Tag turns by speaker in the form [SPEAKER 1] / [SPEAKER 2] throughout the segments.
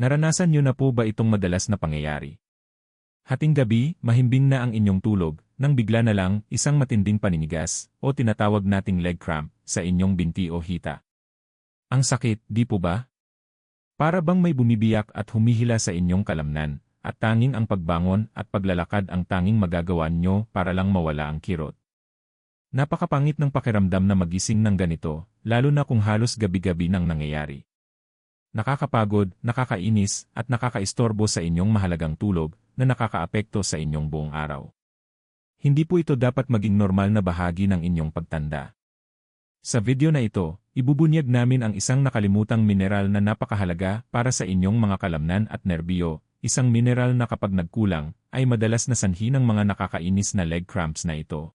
[SPEAKER 1] Naranasan niyo na po ba itong madalas na pangyayari? Hating gabi, mahimbing na ang inyong tulog, nang bigla na lang isang matinding paninigas o tinatawag nating leg cramp sa inyong binti o hita. Ang sakit, di po ba? Para bang may bumibiyak at humihila sa inyong kalamnan, at tanging ang pagbangon at paglalakad ang tanging magagawa nyo para lang mawala ang kirot. Napakapangit ng pakiramdam na magising ng ganito, lalo na kung halos gabi-gabi nang nangyayari. Nakakapagod, nakakainis, at nakakaistorbo sa inyong mahalagang tulog na nakakaapekto sa inyong buong araw. Hindi po ito dapat maging normal na bahagi ng inyong pagtanda. Sa video na ito, ibubunyag namin ang isang nakalimutang mineral na napakahalaga para sa inyong mga kalamnan at nerbiyo, isang mineral na kapag nagkulang, ay madalas na sanhi ng mga nakakainis na leg cramps na ito.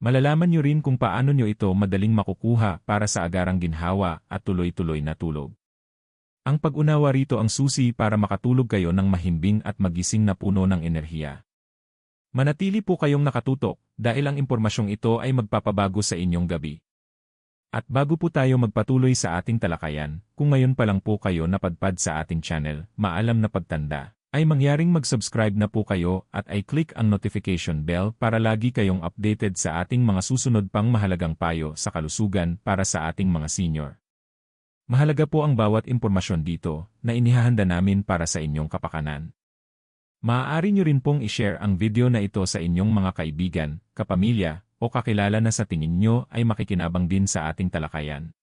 [SPEAKER 1] Malalaman nyo rin kung paano nyo ito madaling makukuha para sa agarang ginhawa at tuloy-tuloy na tulog. Ang pag-unawa rito ang susi para makatulog kayo ng mahimbing at magising na puno ng enerhiya. Manatili po kayong nakatutok dahil ang impormasyong ito ay magpapabago sa inyong gabi. At bago po tayo magpatuloy sa ating talakayan, kung ngayon pa lang po kayo napadpad sa ating channel, maalam na pagtanda, ay mangyaring mag-subscribe na po kayo at ay click ang notification bell para lagi kayong updated sa ating mga susunod pang mahalagang payo sa kalusugan para sa ating mga senior. Mahalaga po ang bawat impormasyon dito na inihahanda namin para sa inyong kapakanan. Maaari nyo rin pong i-share ang video na ito sa inyong mga kaibigan, kapamilya, o kakilala na sa tingin nyo ay makikinabang din sa ating talakayan.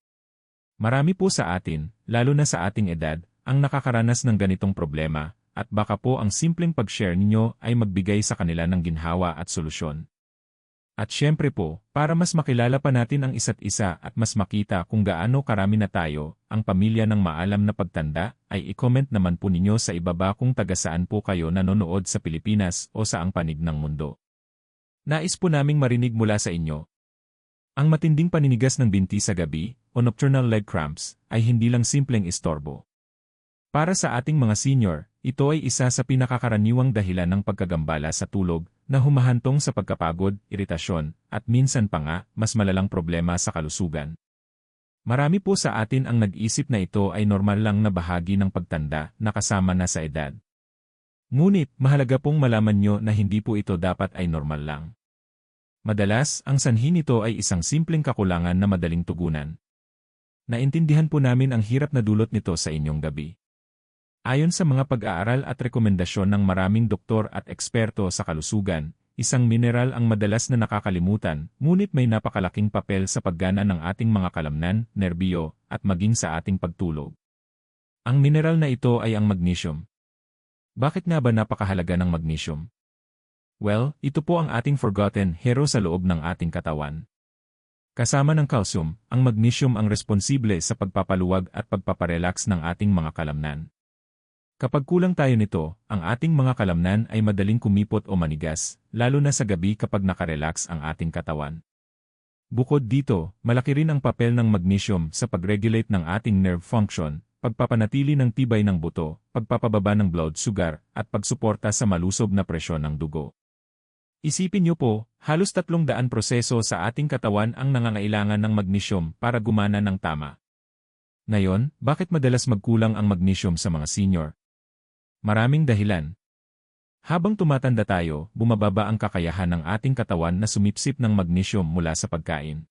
[SPEAKER 1] Marami po sa atin, lalo na sa ating edad, ang nakakaranas ng ganitong problema, at baka po ang simpleng pag-share ninyo ay magbigay sa kanila ng ginhawa at solusyon. At syempre po, para mas makilala pa natin ang isa't isa at mas makita kung gaano karami na tayo, ang pamilya ng maalam na pagtanda, ay i-comment naman po ninyo sa ibaba kung taga saan po kayo nanonood sa Pilipinas o sa ang panig ng mundo. Nais po naming marinig mula sa inyo. Ang matinding paninigas ng binti sa gabi, o nocturnal leg cramps, ay hindi lang simpleng istorbo. Para sa ating mga senior, ito ay isa sa pinakakaraniwang dahilan ng pagkagambala sa tulog na humahantong sa pagkapagod, iritasyon, at minsan pa nga, mas malalang problema sa kalusugan. Marami po sa atin ang nag-isip na ito ay normal lang na bahagi ng pagtanda na kasama na sa edad. Ngunit, mahalaga pong malaman nyo na hindi po ito dapat ay normal lang. Madalas, ang sanhi nito ay isang simpleng kakulangan na madaling tugunan. Naintindihan po namin ang hirap na dulot nito sa inyong gabi. Ayon sa mga pag-aaral at rekomendasyon ng maraming doktor at eksperto sa kalusugan, isang mineral ang madalas na nakakalimutan, ngunit may napakalaking papel sa paggana ng ating mga kalamnan, nerbiyo, at maging sa ating pagtulog. Ang mineral na ito ay ang magnesium. Bakit nga ba napakahalaga ng magnesium? Well, ito po ang ating forgotten hero sa loob ng ating katawan. Kasama ng calcium, ang magnesium ang responsible sa pagpapaluwag at pagpaparelax ng ating mga kalamnan. Kapag kulang tayo nito, ang ating mga kalamnan ay madaling kumipot o manigas, lalo na sa gabi kapag nakarelax ang ating katawan. Bukod dito, malaki rin ang papel ng magnesium sa pag-regulate ng ating nerve function, pagpapanatili ng tibay ng buto, pagpapababa ng blood sugar, at pagsuporta sa malusob na presyon ng dugo. Isipin niyo po, halos tatlong daan proseso sa ating katawan ang nangangailangan ng magnesium para gumana ng tama. Ngayon, bakit madalas magkulang ang magnesium sa mga senior? Maraming dahilan. Habang tumatanda tayo, bumababa ang kakayahan ng ating katawan na sumipsip ng magnesium mula sa pagkain.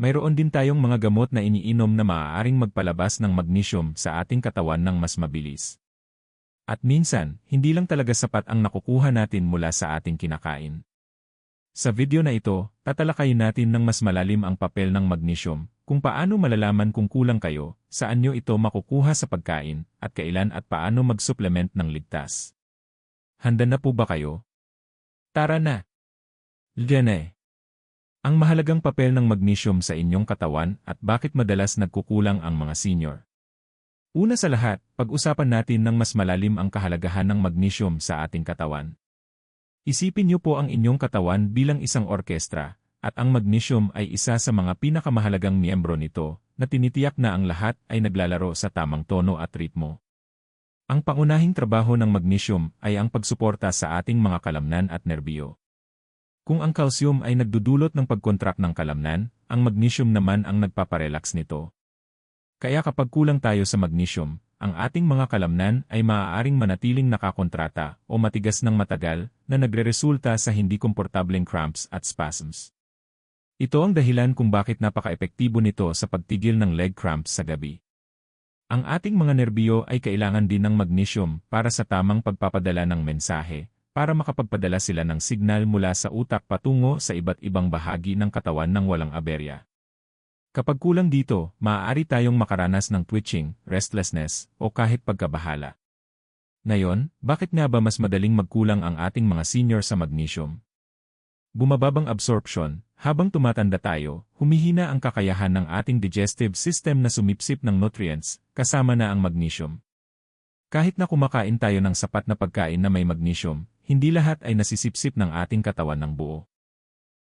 [SPEAKER 1] Mayroon din tayong mga gamot na iniinom na maaaring magpalabas ng magnesium sa ating katawan ng mas mabilis. At minsan, hindi lang talaga sapat ang nakukuha natin mula sa ating kinakain. Sa video na ito, tatalakayin natin ng mas malalim ang papel ng magnesium, kung paano malalaman kung kulang kayo, saan nyo ito makukuha sa pagkain, at kailan at paano mag-supplement ng ligtas. Handa na po ba kayo? Tara na! Liane. Ang mahalagang papel ng magnesium sa inyong katawan at bakit madalas nagkukulang ang mga senior. Una sa lahat, pag-usapan natin ng mas malalim ang kahalagahan ng magnesium sa ating katawan. Isipin niyo po ang inyong katawan bilang isang orkestra, at ang magnesium ay isa sa mga pinakamahalagang miyembro nito na tinitiyak na ang lahat ay naglalaro sa tamang tono at ritmo. Ang pangunahing trabaho ng magnesium ay ang pagsuporta sa ating mga kalamnan at nerbiyo. Kung ang calcium ay nagdudulot ng pagkontrak ng kalamnan, ang magnesium naman ang nagpaparelax nito. Kaya kapag kulang tayo sa magnesium, ang ating mga kalamnan ay maaaring manatiling nakakontrata o matigas ng matagal na nagreresulta sa hindi komportableng cramps at spasms. Ito ang dahilan kung bakit napaka-epektibo nito sa pagtigil ng leg cramps sa gabi. Ang ating mga nerbiyo ay kailangan din ng magnesium para sa tamang pagpapadala ng mensahe, para makapagpadala sila ng signal mula sa utak patungo sa iba't ibang bahagi ng katawan ng walang aberya. Kapag kulang dito, maaari tayong makaranas ng twitching, restlessness, o kahit pagkabahala. Ngayon, bakit nga ba mas madaling magkulang ang ating mga senior sa magnesium? Bumababang absorption, habang tumatanda tayo, humihina ang kakayahan ng ating digestive system na sumipsip ng nutrients, kasama na ang magnesium. Kahit na kumakain tayo ng sapat na pagkain na may magnesium, hindi lahat ay nasisipsip ng ating katawan ng buo.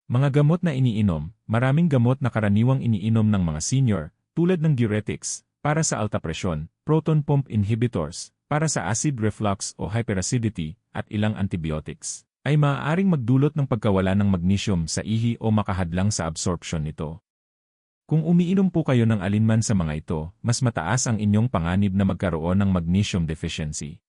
[SPEAKER 1] Mga gamot na iniinom, maraming gamot na karaniwang iniinom ng mga senior, tulad ng diuretics, para sa alta presyon, proton pump inhibitors, para sa acid reflux o hyperacidity, at ilang antibiotics, ay maaaring magdulot ng pagkawala ng magnesium sa ihi o makahadlang sa absorption nito. Kung umiinom po kayo ng alinman sa mga ito, mas mataas ang inyong panganib na magkaroon ng magnesium deficiency.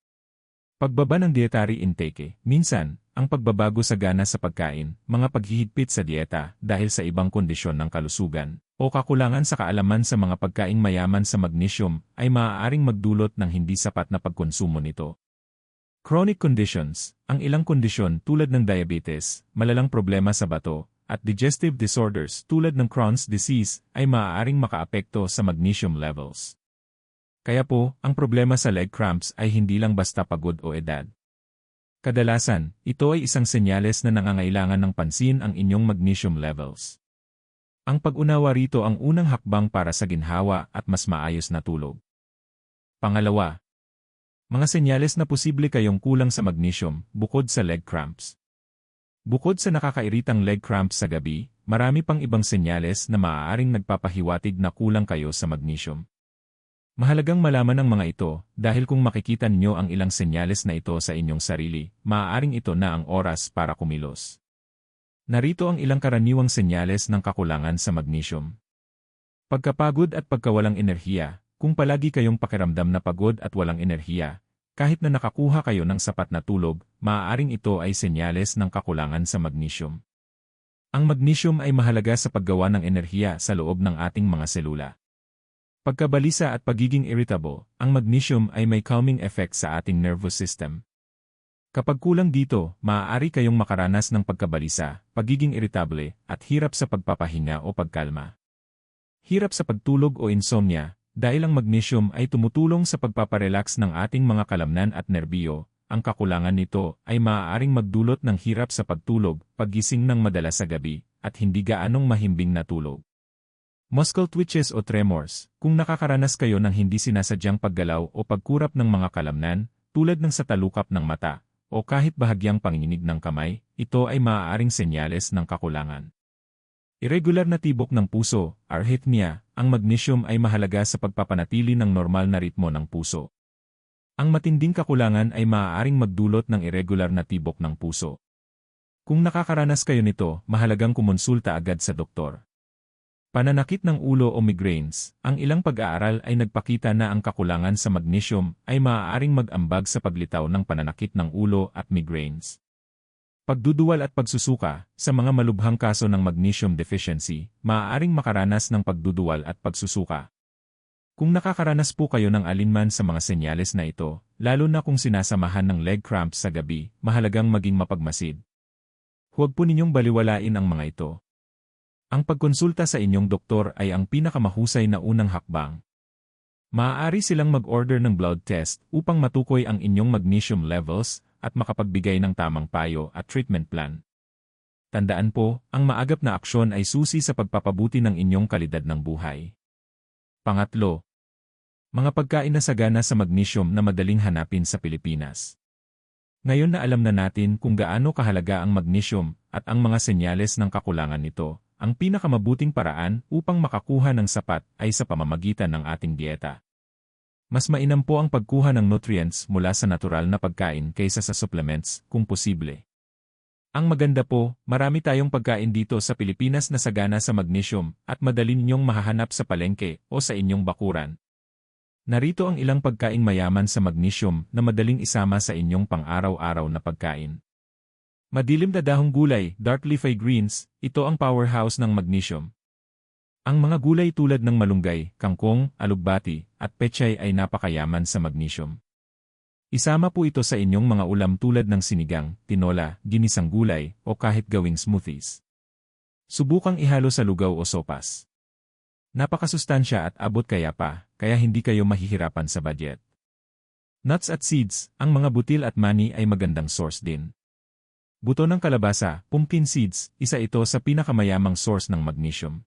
[SPEAKER 1] Pagbaba ng dietary intake, minsan, ang pagbabago sa gana sa pagkain, mga paghihigpit sa dieta dahil sa ibang kondisyon ng kalusugan, o kakulangan sa kaalaman sa mga pagkaing mayaman sa magnesium ay maaaring magdulot ng hindi sapat na pagkonsumo nito. Chronic conditions, ang ilang kondisyon tulad ng diabetes, malalang problema sa bato, at digestive disorders tulad ng Crohn's disease ay maaaring makaapekto sa magnesium levels. Kaya po, ang problema sa leg cramps ay hindi lang basta pagod o edad. Kadalasan, ito ay isang senyales na nangangailangan ng pansin ang inyong magnesium levels. Ang pag-unawa rito ang unang hakbang para sa ginhawa at mas maayos na tulog. Pangalawa, mga senyales na posible kayong kulang sa magnesium bukod sa leg cramps. Bukod sa nakakairitang leg cramps sa gabi, marami pang ibang senyales na maaaring nagpapahiwatig na kulang kayo sa magnesium. Mahalagang malaman ang mga ito dahil kung makikita ninyo ang ilang senyales na ito sa inyong sarili, maaaring ito na ang oras para kumilos. Narito ang ilang karaniwang senyales ng kakulangan sa magnesium. Pagkapagod at pagkawalang enerhiya, kung palagi kayong pakiramdam na pagod at walang enerhiya, kahit na nakakuha kayo ng sapat na tulog, maaaring ito ay senyales ng kakulangan sa magnesium. Ang magnesium ay mahalaga sa paggawa ng enerhiya sa loob ng ating mga selula. Pagkabalisa at pagiging irritable, ang magnesium ay may calming effect sa ating nervous system. Kapag kulang dito, maaari kayong makaranas ng pagkabalisa, pagiging irritable, at hirap sa pagpapahinga o pagkalma. Hirap sa pagtulog o insomnia, dahil ang magnesium ay tumutulong sa pagpaparelax ng ating mga kalamnan at nerbiyo, ang kakulangan nito ay maaaring magdulot ng hirap sa pagtulog, paggising ng madalas sa gabi, at hindi gaanong mahimbing na tulog. Muscle twitches o tremors, kung nakakaranas kayo ng hindi sinasadyang paggalaw o pagkurap ng mga kalamnan, tulad ng sa talukap ng mata, o kahit bahagyang panginginig ng kamay, ito ay maaaring senyales ng kakulangan. Irregular na tibok ng puso, arrhythmia, ang magnesium ay mahalaga sa pagpapanatili ng normal na ritmo ng puso. Ang matinding kakulangan ay maaaring magdulot ng irregular na tibok ng puso. Kung nakakaranas kayo nito, mahalagang kumonsulta agad sa doktor. Pananakit ng ulo o migraines, ang ilang pag-aaral ay nagpakita na ang kakulangan sa magnesium ay maaaring mag-ambag sa paglitaw ng pananakit ng ulo at migraines. Pagduduwal at pagsusuka, sa mga malubhang kaso ng magnesium deficiency, maaaring makaranas ng pagduduwal at pagsusuka. Kung nakakaranas po kayo ng alinman sa mga senyales na ito, lalo na kung sinasamahan ng leg cramps sa gabi, mahalagang maging mapagmasid. Huwag po ninyong baliwalain ang mga ito. Ang pagkonsulta sa inyong doktor ay ang pinakamahusay na unang hakbang. Maaari silang mag-order ng blood test upang matukoy ang inyong magnesium levels at makapagbigay ng tamang payo at treatment plan. Tandaan po, ang maagap na aksyon ay susi sa pagpapabuti ng inyong kalidad ng buhay. Pangatlo, mga pagkain na sagana sa magnesium na madaling hanapin sa Pilipinas. Ngayon na alam na natin kung gaano kahalaga ang magnesium at ang mga senyales ng kakulangan nito, ang pinakamabuting paraan upang makakuha ng sapat ay sa pamamagitan ng ating dieta. Mas mainam po ang pagkuha ng nutrients mula sa natural na pagkain kaysa sa supplements, kung posible. Ang maganda po, marami tayong pagkain dito sa Pilipinas na sagana sa magnesium at madali ninyong mahahanap sa palengke o sa inyong bakuran. Narito ang ilang pagkain mayaman sa magnesium na madaling isama sa inyong pang-araw-araw na pagkain. Madilim na dahong gulay, dark leafy greens, ito ang powerhouse ng magnesium. Ang mga gulay tulad ng malunggay, kangkong, alugbati, at pechay ay napakayaman sa magnesium. Isama po ito sa inyong mga ulam tulad ng sinigang, tinola, ginisang gulay, o kahit gawing smoothies. Subukang ihalo sa lugaw o sopas. Napakasustansya at abot kaya pa, kaya hindi kayo mahihirapan sa budget. Nuts at seeds, ang mga butil at mani ay magandang source din. Buto ng kalabasa, pumpkin seeds, isa ito sa pinakamayamang source ng magnesium.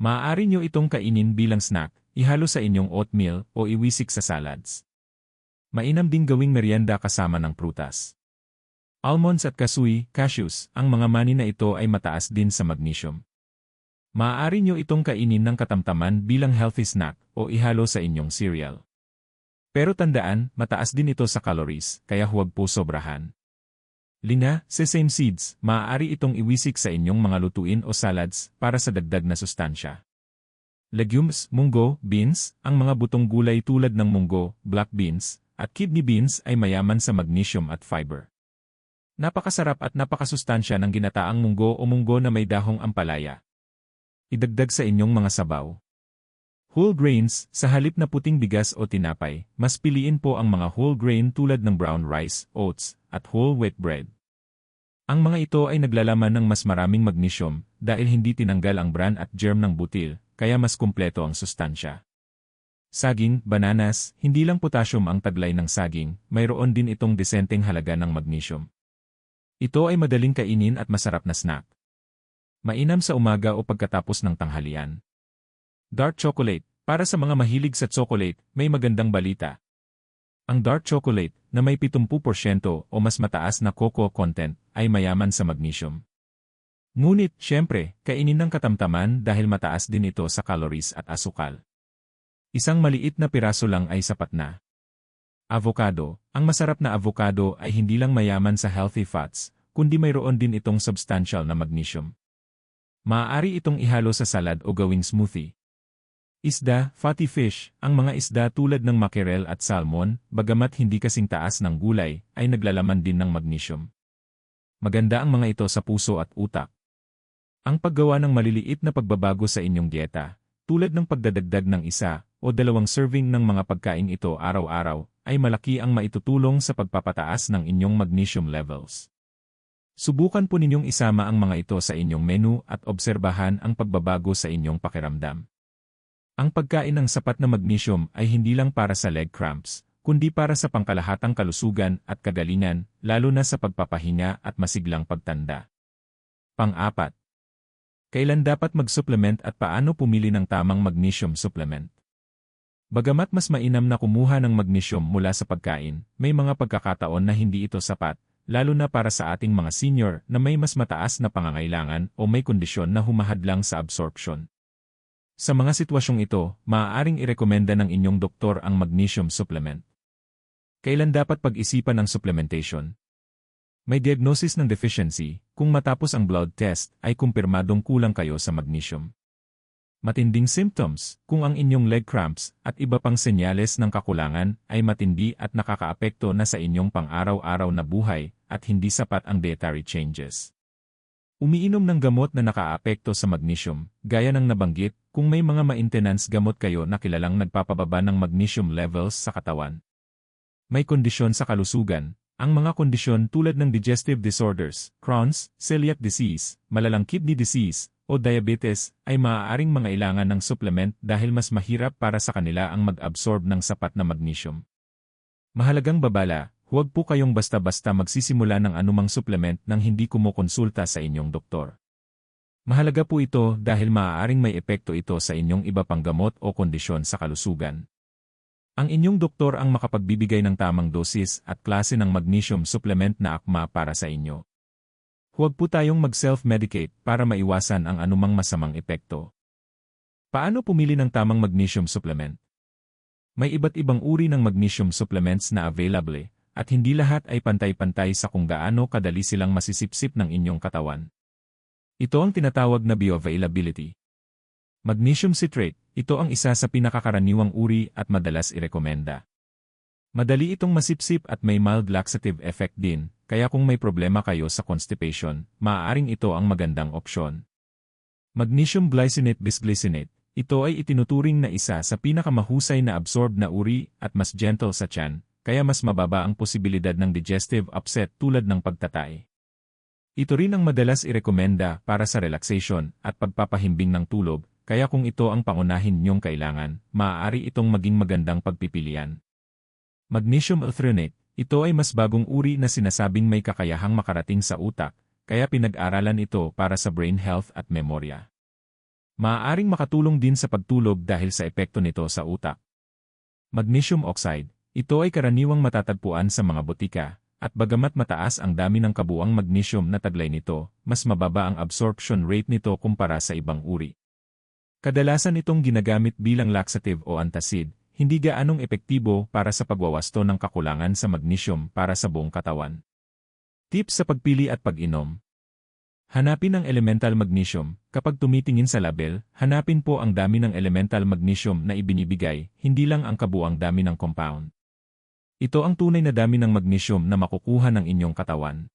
[SPEAKER 1] Maaari nyo itong kainin bilang snack, ihalo sa inyong oatmeal o iwisik sa salads. Mainam ding gawing merienda kasama ng prutas. Almonds at kasui, cashews, ang mga mani na ito ay mataas din sa magnesium. Maaari nyo itong kainin ng katamtaman bilang healthy snack o ihalo sa inyong cereal. Pero tandaan, mataas din ito sa calories, kaya huwag po sobrahan. Lina, sesame seeds, maaari itong iwisik sa inyong mga lutuin o salads para sa dagdag na sustansya. Legumes, munggo, beans, ang mga butong gulay tulad ng munggo, black beans, at kidney beans ay mayaman sa magnesium at fiber. Napakasarap at napakasustansya ng ginataang munggo o munggo na may dahong ampalaya, Idagdag sa inyong mga sabaw. Whole grains, sa halip na puting bigas o tinapay, mas piliin po ang mga whole grain tulad ng brown rice, oats, at whole wheat bread. Ang mga ito ay naglalaman ng mas maraming magnesium dahil hindi tinanggal ang bran at germ ng butil, kaya mas kumpleto ang sustansya. Saging, bananas, hindi lang potassium ang taglay ng saging, mayroon din itong desenteng halaga ng magnesium. Ito ay madaling kainin at masarap na snack. Mainam sa umaga o pagkatapos ng tanghalian. Dark chocolate. Para sa mga mahilig sa chocolate, may magandang balita. Ang dark chocolate, na may 70% o mas mataas na cocoa content, ay mayaman sa magnesium. Ngunit, syempre, kainin ng katamtaman dahil mataas din ito sa calories at asukal. Isang maliit na piraso lang ay sapat na. Avocado. Ang masarap na avocado ay hindi lang mayaman sa healthy fats, kundi mayroon din itong substantial na magnesium. Maaari itong ihalo sa salad o gawing smoothie. Isda, fatty fish, ang mga isda tulad ng mackerel at salmon, bagamat hindi kasing taas ng gulay, ay naglalaman din ng magnesium. Maganda ang mga ito sa puso at utak. Ang paggawa ng maliliit na pagbabago sa inyong dieta, tulad ng pagdadagdag ng isa o dalawang serving ng mga pagkain ito araw-araw, ay malaki ang maitutulong sa pagpapataas ng inyong magnesium levels. Subukan po ninyong isama ang mga ito sa inyong menu at obserbahan ang pagbabago sa inyong pakiramdam. Ang pagkain ng sapat na magnesium ay hindi lang para sa leg cramps, kundi para sa pangkalahatang kalusugan at kagalingan, lalo na sa pagpapahinga at masiglang pagtanda. Pang-apat. Kailan dapat mag-supplement at paano pumili ng tamang magnesium supplement? Bagamat mas mainam na kumuha ng magnesium mula sa pagkain, may mga pagkakataon na hindi ito sapat, lalo na para sa ating mga senior na may mas mataas na pangangailangan o may kondisyon na humahadlang sa absorption. Sa mga sitwasyong ito, maaaring irekomenda ng inyong doktor ang magnesium supplement. Kailan dapat pag-isipan ang supplementation? May diagnosis ng deficiency, kung matapos ang blood test ay kumpirmadong kulang kayo sa magnesium. Matinding symptoms, kung ang inyong leg cramps at iba pang senyales ng kakulangan ay matindi at nakakaapekto na sa inyong pang-araw-araw na buhay at hindi sapat ang dietary changes. Umiinom ng gamot na nakaapekto sa magnesium, gaya ng nabanggit, kung may mga maintenance gamot kayo na kilalang nagpapababa ng magnesium levels sa katawan. May kondisyon sa kalusugan, ang mga kondisyon tulad ng digestive disorders, Crohn's, celiac disease, malalang kidney disease, o diabetes ay maaaring mangailangan ng supplement dahil mas mahirap para sa kanila ang mag-absorb ng sapat na magnesium. Mahalagang babala, huwag po kayong basta-basta magsisimula ng anumang supplement nang hindi kumukonsulta sa inyong doktor. Mahalaga po ito dahil maaaring may epekto ito sa inyong iba pang gamot o kondisyon sa kalusugan. Ang inyong doktor ang makapagbibigay ng tamang dosis at klase ng magnesium supplement na akma para sa inyo. Huwag po tayong mag-self-medicate para maiwasan ang anumang masamang epekto. Paano pumili ng tamang magnesium supplement? May iba't ibang uri ng magnesium supplements na available, at hindi lahat ay pantay-pantay sa kung gaano kadali silang masisipsip ng inyong katawan. Ito ang tinatawag na bioavailability. Magnesium citrate, ito ang isa sa pinakakaraniwang uri at madalas irekomenda. Madali itong masipsip at may mild laxative effect din, kaya kung may problema kayo sa constipation, maaaring ito ang magandang opsyon. Magnesium glycinate bisglycinate, ito ay itinuturing na isa sa pinakamahusay na absorb na uri at mas gentle sa tiyan, kaya mas mababa ang posibilidad ng digestive upset tulad ng pagtatay. Ito rin ang madalas irekomenda para sa relaxation at pagpapahimbing ng tulog, kaya kung ito ang pangunahin niyong kailangan, maaari itong maging magandang pagpipilian. Magnesium L-threonate, ito ay mas bagong uri na sinasabing may kakayahang makarating sa utak, kaya pinag-aralan ito para sa brain health at memorya. Maaaring makatulong din sa pagtulog dahil sa epekto nito sa utak. Magnesium oxide, ito ay karaniwang matatagpuan sa mga botika, at bagamat mataas ang dami ng kabuang magnesium na taglay nito, mas mababa ang absorption rate nito kumpara sa ibang uri. Kadalasan itong ginagamit bilang laxative o antacid, hindi gaanong epektibo para sa pagwawasto ng kakulangan sa magnesium para sa buong katawan. Tips sa pagpili at pag-inom. Hanapin ang elemental magnesium. Kapag tumitingin sa label, hanapin po ang dami ng elemental magnesium na ibinibigay, hindi lang ang kabuang dami ng compound. Ito ang tunay na dami ng magnesium na makukuha ng inyong katawan.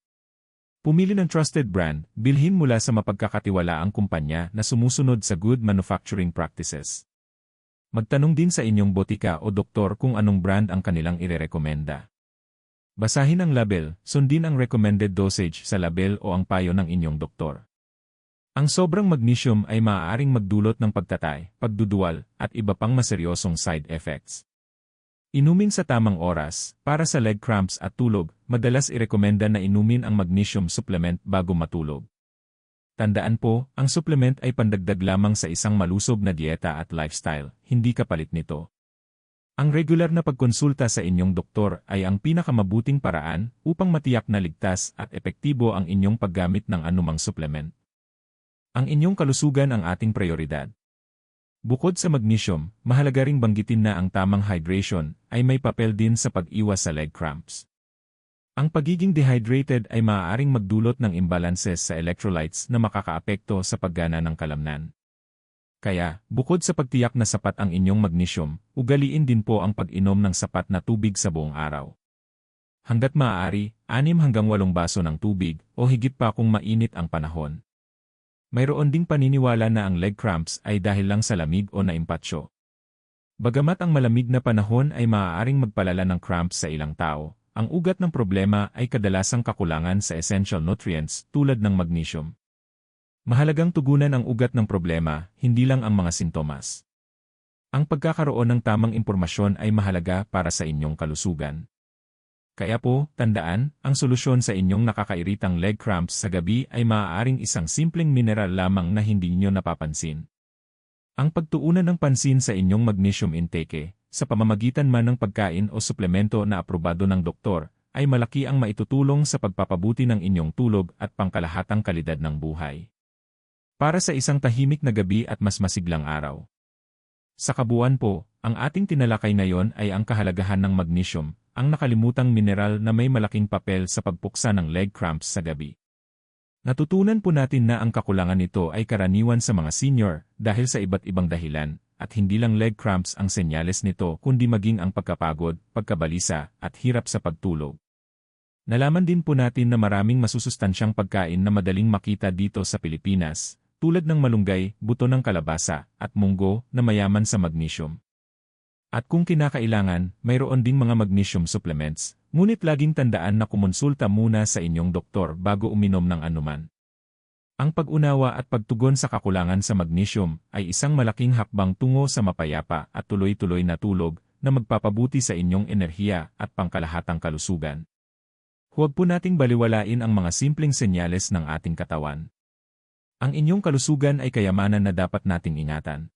[SPEAKER 1] Pumili ng trusted brand, bilhin mula sa mapagkakatiwalaang kumpanya na sumusunod sa good manufacturing practices. Magtanong din sa inyong botika o doktor kung anong brand ang kanilang irerekomenda. Basahin ang label, sundin ang recommended dosage sa label o ang payo ng inyong doktor. Ang sobrang magnesium ay maaaring magdulot ng pagtatay, pagduduwal, at iba pang maseryosong side effects. Inumin sa tamang oras, para sa leg cramps at tulog, madalas irekomenda na inumin ang magnesium supplement bago matulog. Tandaan po, ang supplement ay pandagdag lamang sa isang malusog na dieta at lifestyle, hindi kapalit nito. Ang regular na pagkonsulta sa inyong doktor ay ang pinakamabuting paraan upang matiyak na ligtas at epektibo ang inyong paggamit ng anumang supplement. Ang inyong kalusugan ang ating prioridad. Bukod sa magnesium, mahalaga ring banggitin na ang tamang hydration ay may papel din sa pag-iwas sa leg cramps. Ang pagiging dehydrated ay maaaring magdulot ng imbalances sa electrolytes na makakaapekto sa paggana ng kalamnan. Kaya, bukod sa pagtiyak na sapat ang inyong magnesium, ugaliin din po ang pag-inom ng sapat na tubig sa buong araw. Hanggat maaari, 6 hanggang 8 baso ng tubig o higit pa kung mainit ang panahon. Mayroon ding paniniwala na ang leg cramps ay dahil lang sa lamig o naimpatsyo. Bagamat ang malamig na panahon ay maaaring magpalala ng cramps sa ilang tao, ang ugat ng problema ay kadalasang kakulangan sa essential nutrients tulad ng magnesium. Mahalagang tugunan ang ugat ng problema, hindi lang ang mga sintomas. Ang pagkakaroon ng tamang impormasyon ay mahalaga para sa inyong kalusugan. Kaya po, tandaan, ang solusyon sa inyong nakakairitang leg cramps sa gabi ay maaaring isang simpleng mineral lamang na hindi niyo napapansin. Ang pagtuunan ng pansin sa inyong magnesium intake, sa pamamagitan man ng pagkain o suplemento na aprobado ng doktor, ay malaki ang maitutulong sa pagpapabuti ng inyong tulog at pangkalahatang kalidad ng buhay. Para sa isang tahimik na gabi at mas masiglang araw. Sa kabuuan po, ang ating tinalakay ngayon ay ang kahalagahan ng magnesium, ang nakalimutang mineral na may malaking papel sa pagpuksa ng leg cramps sa gabi. Natutunan po natin na ang kakulangan nito ay karaniwan sa mga senior dahil sa iba't ibang dahilan, at hindi lang leg cramps ang senyales nito kundi maging ang pagkapagod, pagkabalisa, at hirap sa pagtulog. Nalaman din po natin na maraming masusustansyang pagkain na madaling makita dito sa Pilipinas, tulad ng malunggay, buto ng kalabasa, at munggo na mayaman sa magnesium. At kung kinakailangan, mayroon ding mga magnesium supplements, ngunit laging tandaan na kumonsulta muna sa inyong doktor bago uminom ng anuman. Ang pag-unawa at pagtugon sa kakulangan sa magnesium ay isang malaking hakbang tungo sa mapayapa at tuloy-tuloy na tulog na magpapabuti sa inyong enerhiya at pangkalahatang kalusugan. Huwag po nating baliwalain ang mga simpleng senyales ng ating katawan. Ang inyong kalusugan ay kayamanan na dapat nating ingatan.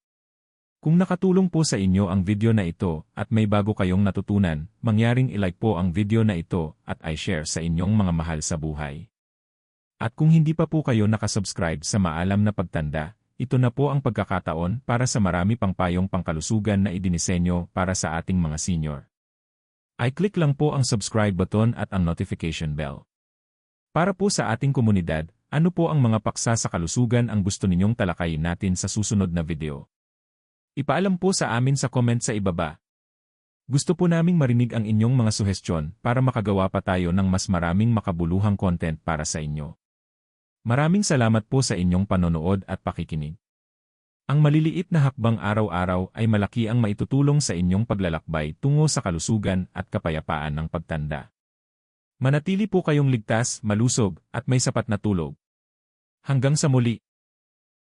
[SPEAKER 1] Kung nakatulong po sa inyo ang video na ito at may bago kayong natutunan, mangyaring ilike po ang video na ito at i-share sa inyong mga mahal sa buhay. At kung hindi pa po kayo nakasubscribe sa Maalam na Pagtanda, ito na po ang pagkakataon para sa marami pang payong pangkalusugan na idinisenyo para sa ating mga senior. I-click lang po ang subscribe button at ang notification bell. Para po sa ating komunidad, ano po ang mga paksa sa kalusugan ang gusto ninyong talakayin natin sa susunod na video? Ipaalam po sa amin sa comment sa ibaba. Gusto po naming marinig ang inyong mga suhestyon para makagawa pa tayo ng mas maraming makabuluhang content para sa inyo. Maraming salamat po sa inyong panonood at pakikinig. Ang maliliit na hakbang araw-araw ay malaki ang maitutulong sa inyong paglalakbay tungo sa kalusugan at kapayapaan ng pagtanda. Manatili po kayong ligtas, malusog, at may sapat na tulog. Hanggang sa muli.